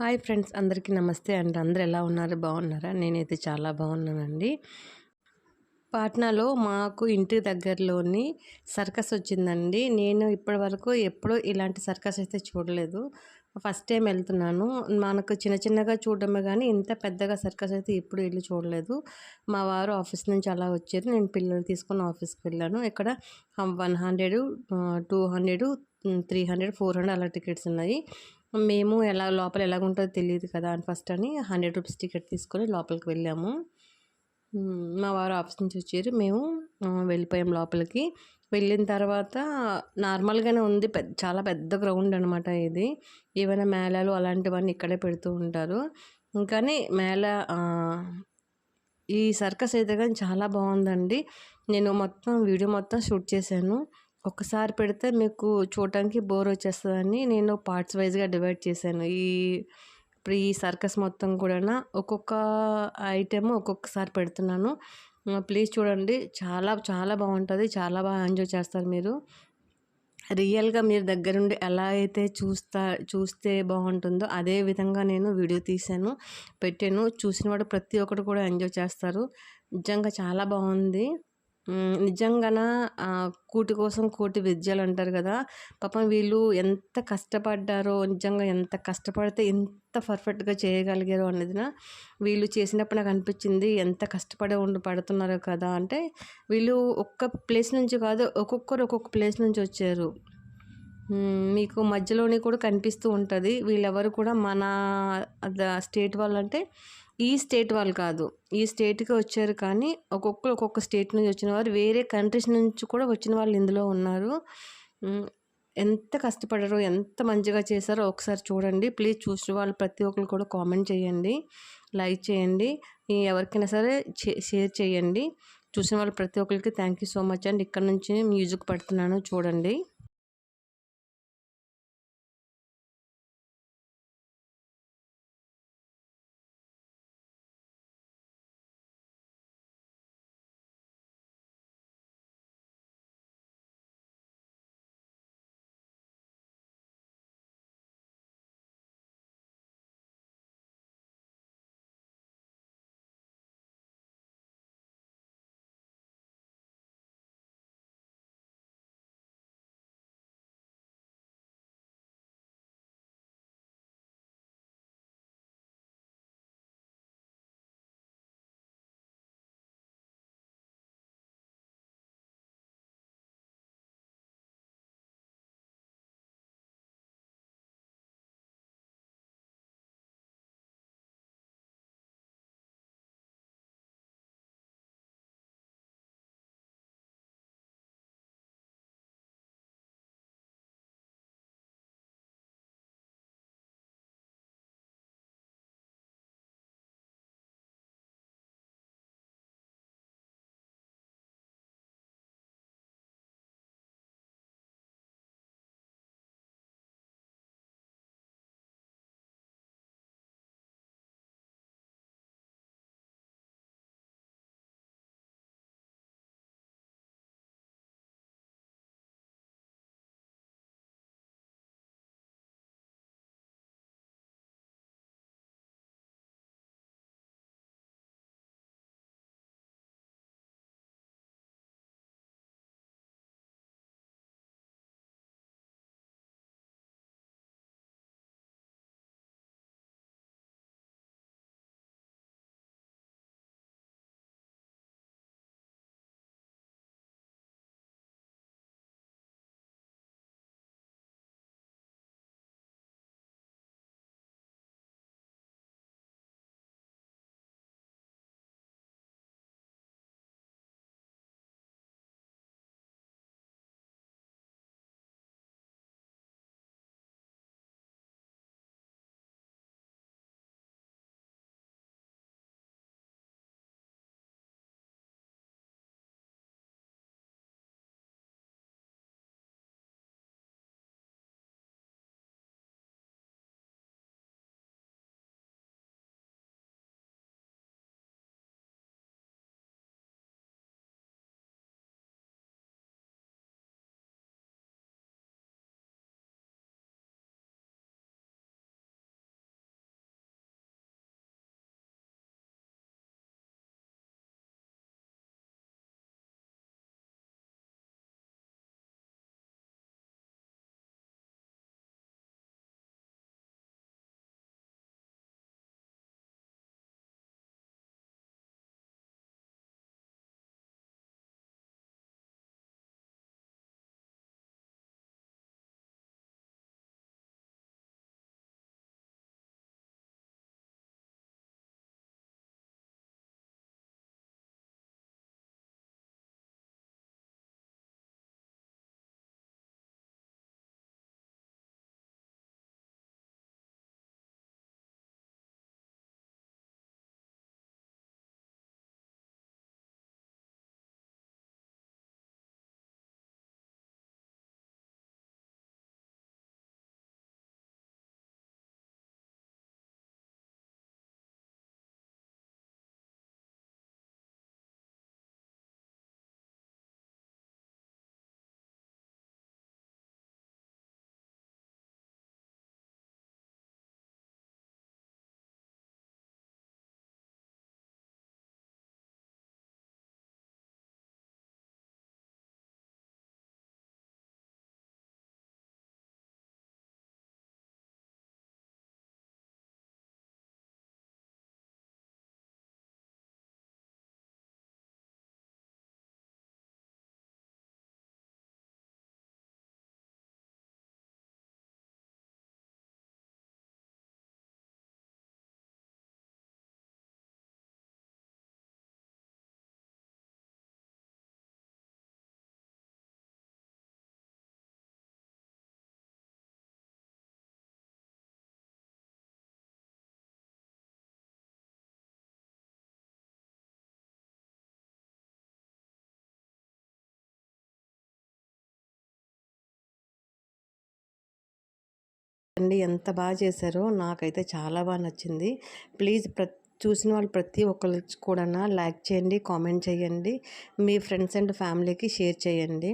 Hi friends అందరికీ నమస్తే అండి. అందరు ఎలా ఉన్నారు? బాగున్నారా? నేనైతే చాలా బాగున్నానండి. పాట్నాలో మాకు ఇంటి దగ్గరలోని సర్కస్ వచ్చిందండి. నేను ఇప్పటి వరకు ఎప్పుడూ ఇలాంటి సర్కస్ అయితే చూడలేదు. ఫస్ట్ టైం వెళ్తున్నాను. మనకు చిన్న చిన్నగా చూడడమే కానీ ఇంత పెద్దగా సర్కస్ అయితే ఎప్పుడు వెళ్ళి చూడలేదు. మా వారు ఆఫీస్ నుంచి అలా వచ్చారు. నేను పిల్లలు తీసుకొని ఆఫీస్కి వెళ్ళాను. ఇక్కడ one hundred two hundred three hundred four hundred అలా టికెట్స్ ఉన్నాయి. మేము ఎలా లోపల ఎలాగుంటుందో తెలియదు కదా అని ఫస్ట్ అని హండ్రెడ్ రూపీస్ టికెట్ తీసుకొని లోపలికి వెళ్ళాము. మా వారు ఆఫీస్ నుంచి వచ్చారు. మేము వెళ్ళిపోయాం లోపలికి. వెళ్ళిన తర్వాత నార్మల్గానే ఉంది పెద్ద చాలా పెద్ద గ్రౌండ్ అనమాట ఇది. ఏమైనా మేళాలు అలాంటివన్నీ ఇక్కడే పెడుతూ ఉంటారు. కానీ మేళ ఈ సర్కస్ అయితే కానీ చాలా బాగుందండి. నేను మొత్తం వీడియో మొత్తం షూట్ చేశాను. ఒకసారి పెడితే మీకు చూడటానికి బోర్ వచ్చేస్తుందని నేను పార్ట్స్ వైజ్గా డివైడ్ చేశాను. ఈ ఇప్పుడు ఈ సర్కస్ మొత్తం కూడా ఒక్కొక్క ఐటెమ్ ఒక్కొక్కసారి పెడుతున్నాను. ప్లీజ్ చూడండి. చాలా చాలా బాగుంటుంది. చాలా బాగా ఎంజాయ్ చేస్తారు మీరు. రియల్గా మీరు దగ్గరుండి ఎలా అయితే చూస్తా చూస్తే బాగుంటుందో అదే విధంగా నేను వీడియో తీశాను పెట్టాను. చూసిన వాడు ప్రతి ఒక్కరు కూడా ఎంజాయ్ చేస్తారు. నిజంగా చాలా బాగుంది. నిజంగాన? కూటి కోసం కోటి విద్యలు అంటారు కదా. పాపం వీళ్ళు ఎంత కష్టపడ్డారో నిజంగా ఎంత కష్టపడితే ఎంత పర్ఫెక్ట్గా చేయగలిగారో అనేది వీళ్ళు చేసినప్పుడు నాకు అనిపించింది ఎంత కష్టపడి ఉండి పడుతున్నారో కదా అంటే వీళ్ళు ఒక్క ప్లేస్ నుంచి కాదు ఒక్కొక్కరు ఒక్కొక్క ప్లేస్ నుంచి వచ్చారు. మీకు మధ్యలోనే కూడా కనిపిస్తూ ఉంటుంది. వీళ్ళెవరు కూడా మన స్టేట్ వాళ్ళంటే ఈ స్టేట్ వాళ్ళు కాదు. ఈ స్టేట్కి వచ్చారు కానీ ఒక్కొక్కరు ఒక్కొక్క స్టేట్ నుంచి వచ్చిన వారు వేరే కంట్రీస్ నుంచి కూడా వచ్చిన వాళ్ళు ఇందులో ఉన్నారు. ఎంత కష్టపడారో ఎంత మంచిగా చేశారో ఒకసారి చూడండి. ప్లీజ్ చూసిన వాళ్ళు ప్రతి ఒక్కరు కూడా కామెంట్ చేయండి. లైక్ చేయండి. ఎవరికైనా సరే షేర్ చేయండి. చూసిన వాళ్ళు ప్రతి ఒక్కరికి థ్యాంక్ యూ సో మచ్ అండి ఇక్కడ నుంచి మ్యూజిక్ పెడుతున్నాను చూడండి. అండి ఎంత బాగా చేశారో నాకైతే చాలా బాగా నచ్చింది. ప్లీజ్ ప్ర చూసిన వాళ్ళు ప్రతి ఒక్కరు కూడా లైక్ చేయండి కామెంట్ చేయండి. మీ ఫ్రెండ్స్ అండ్ ఫ్యామిలీకి షేర్ చేయండి.